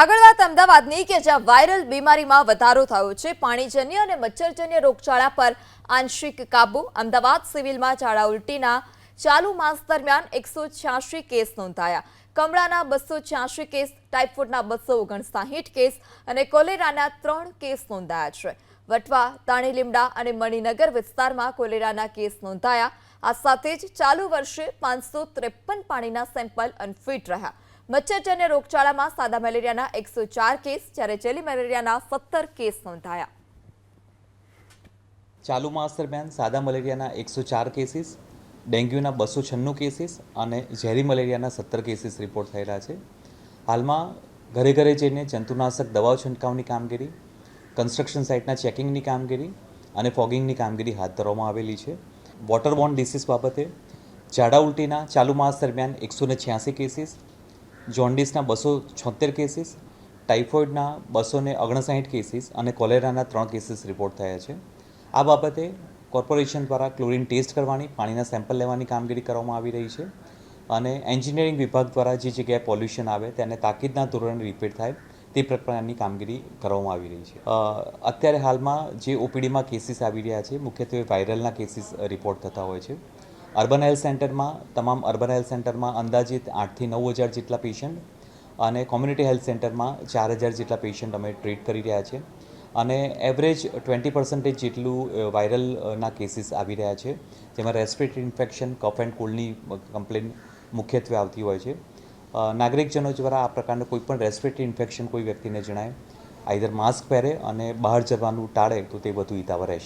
આગળ વાત અમદાવાદની કે જ્યાં વાયરલ બીમારીમાં વધારો થયો છે. પાણીજન્ય અને મચ્છરજન્ય રોગચાળા પર આંશિક કાબુ. અમદાવાદ સિવિલમાં ઝાડા ઉલટીના ચાલુ માસ દરમિયાન એકસો છ્યાસી કેસ નોંધાયા. કમળાના બસો છ્યાસી કેસ, ટાઇફોઇડના બસો ઓગણસાહીઠ કેસ અને કોલેરાના ત્રણ કેસ નોંધાયા છે. વટવા, તાણીલીમડા અને મણિનગર વિસ્તારમાં કોલેરાના કેસ નોંધાયા. આ સાથે જ ચાલુ વર્ષે પાંચસો ત્રેપન પાણીના સેમ્પલ અનફિટ રહ્યા. મચ્છરજન્ય રોગચાળામાં સાદા મેલેરિયાના એકસો ચાર કેસ, જ્યારે જેલી મેલેરિયાના સત્તર કેસ નોંધાયા. ચાલુ માસ દરમિયાન સાદા મલેરિયાના એકસો ચાર કેસીસ, ડેન્ગ્યુના બસો છન્નું કેસીસ અને ઝેરી મલેરિયાના સત્તર કેસીસ રિપોર્ટ થયેલા છે. હાલમાં ઘરે ઘરે જઈને જંતુનાશક, દવાઓ છંટકાવની કામગીરી, કન્સ્ટ્રક્શન સાઇટના ચેકિંગની કામગીરી અને ફોગિંગની કામગીરી હાથ ધરવામાં આવેલી છે. વોટરબોર્ન ડિસીઝ બાબતે ઝાડા ઉલટીના ચાલુ માસ દરમિયાન એકસો ને છ્યાસી કેસીસ જોન્ડિસના બસો છોતેર કેસીસ ટાઇફોઇડના બસો ને ઓગણસાઠ કેસીસ અને કોલેરાના ત્રણ કેસીસ રિપોર્ટ થયા છે. આ બાબતે કોર્પોરેશન દ્વારા ક્લોરિન ટેસ્ટ કરવાની, પાણીના સેમ્પલ લેવાની કામગીરી કરવામાં આવી રહી છે અને એન્જિનિયરિંગ વિભાગ દ્વારા જે જગ્યાએ પોલ્યુશન આવે તેને તાકીદના ધોરણે રિપેર થાય તે પ્રકારની કામગીરી કરવામાં આવી રહી છે. અત્યારે હાલમાં જે ઓપીડીમાં કેસીસ આવી રહ્યા છે, મુખ્યત્વે વાયરલના કેસીસ રિપોર્ટ થતા હોય છે. અર્બન હેલ્થ સેન્ટરમાં, તમામ અર્બન હેલ્થ સેન્ટરમાં અંદાજિત આઠથી નવ હજાર જેટલા પેશન્ટ અને કોમ્યુનિટી હેલ્થ સેન્ટરમાં ચાર હજાર જેટલા પેશન્ટ અમે ટ્રીટ કરી રહ્યા છે. અને એવરેજ ટ્વેન્ટી પર્સન્ટેજ જેટલું વાયરલના કેસીસ આવી રહ્યા છે. જેમાં રેસ્પિરેટરી ઇન્ફેક્શન કફ એન્ડ કોલ્ડની કમ્પ્લેન મુખ્યત્વે આવતી હોય છે. નાગરિકજનો દ્વારા આ પ્રકારનું કોઈપણ રેસ્પિરેટરી ઇન્ફેક્શન કોઈ વ્યક્તિને જણાય આઈધર માસ્ક પહેરે અને બહાર જવાનું ટાળે તો તે વધુ હિતાવહ રહેશે.